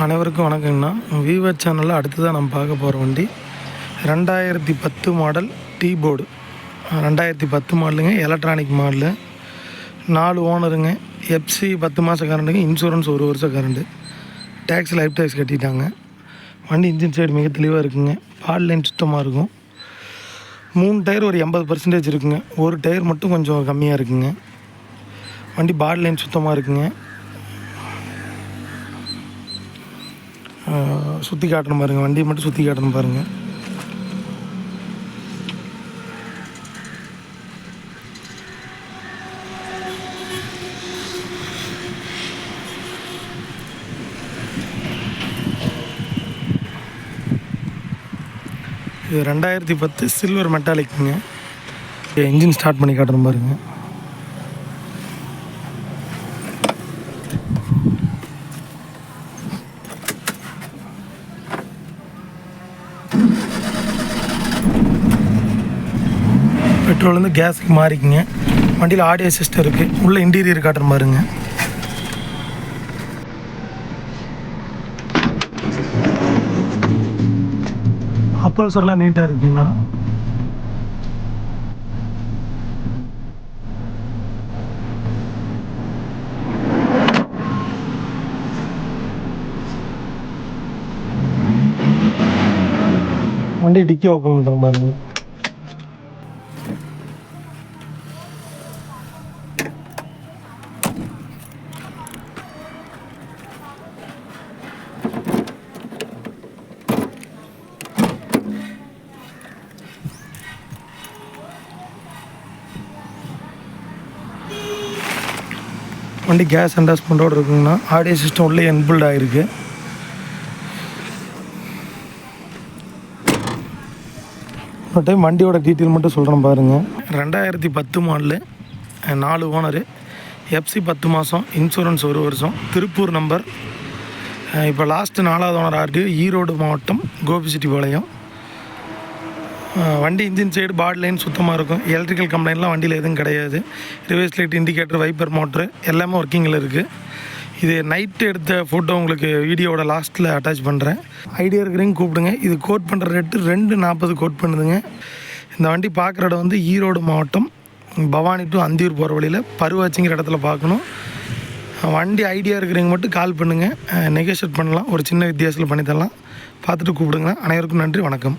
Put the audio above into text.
அனைவருக்கும் வணக்கங்கண்ணா. விவோ சேனலில் அடுத்ததாக நம்ம பார்க்க போகிற வண்டி. ரெண்டாயிரத்தி பத்து மாடல் டீ போர்டு ரெண்டாயிரத்தி பத்து மாடலுங்க எலக்ட்ரானிக் மாடலு நாலு ஓனருங்க எஃப்சி பத்து மாதம் கரண்ட்டுங்க இன்சூரன்ஸ் ஒரு வருஷம் கரண்ட்டு டேக்ஸ் லைஃப் டேக்ஸ் கட்டிட்டாங்க. வண்டி இன்ஜின் சைடு மிக தெளிவாக இருக்குங்க. பால் லைன் சுத்தமாக இருக்கும். மூணு டயர் ஒரு எண்பது பர்சன்டேஜ் இருக்குங்க. ஒரு டயர் மட்டும் கொஞ்சம் கம்மியாக இருக்குங்க. வண்டி பால் லைன் சுத்தமாக இருக்குங்க. சுற்றி காட்டணும் பாருங்கள் வண்டியை மட்டும் சுற்றி காட்டணும் பாருங்கள் இது ரெண்டாயிரத்தி பத்து சில்வர் மெட்டாலிக்குங்க. இன்ஜின் ஸ்டார்ட் பண்ணி காட்டணும் பாருங்கள் பெட்ரோல்லேருந்து கேஸுக்கு மாறிக்குங்க. வண்டியில் ஆடியோ சிஸ்டம் இருக்குது உள்ளே இன்டீரியர் காட்டுற பாருங்க அப்பல்சர்லாம் நீட்டாக இருக்குங்களா வண்டி டிக்கி ஓப்பன் பண்ணுற பாருங்க வண்டி கேஸ் அண்டாஸ்மெண்ட்டோடு இருக்குங்கண்ணா. ஆடியோ சிஸ்டம் உள்ளே என்பில்ட் ஆகிருக்கு ஒரு டைம் வண்டியோட டீட்டெயில் மட்டும் சொல்கிறேன் பாருங்கள் ரெண்டாயிரத்தி பத்து மாடலு நாலு ஓனரு எஃப்சி பத்து மாதம் இன்சூரன்ஸ் ஒரு வருஷம் திருப்பூர் நம்பர் இப்போ லாஸ்ட்டு நாலாவது ஓனர் ஆர்டிஓ ஈரோடு மாவட்டம் கோபிச்செட்டிப்பாளையம் பாளையம். வண்டி இன்ஜின் சைடு பாடி லைன் சுத்தமாக இருக்கும். எலக்ட்ரிக்கல் கம்ப்ளைண்ட்லாம் வண்டியில் எதுவும் கிடையாது. Reverse light indicator wiper motor எல்லாமே ஒர்க்கிங்கில் இருக்குது இது நைட்டு எடுத்த ஃபோட்டோ உங்களுக்கு வீடியோவோட லாஸ்ட்டில் அட்டாச் பண்ணுறேன் ஐடியா இருக்கிறவங்க கூப்பிடுங்க. இது கோட் பண்ணுற ரேட்டு ரெண்டு நாற்பது கோட் பண்ணுதுங்க. இந்த வண்டி பார்க்குற இடம் வந்து ஈரோடு மாவட்டம் பவானி டு அந்தியூர் போகிற வழியில் பருவாச்சிங்கிற இடத்துல பார்க்கணும். வண்டி ஐடியா இருக்கிறவங்க மட்டும் கால் பண்ணுங்கள் நெகோஷியேட் பண்ணலாம். ஒரு சின்ன வித்தியாசத்தில் பண்ணித்தரலாம். பார்த்துட்டு கூப்பிடுங்க. அனைவருக்கும் நன்றி. வணக்கம்.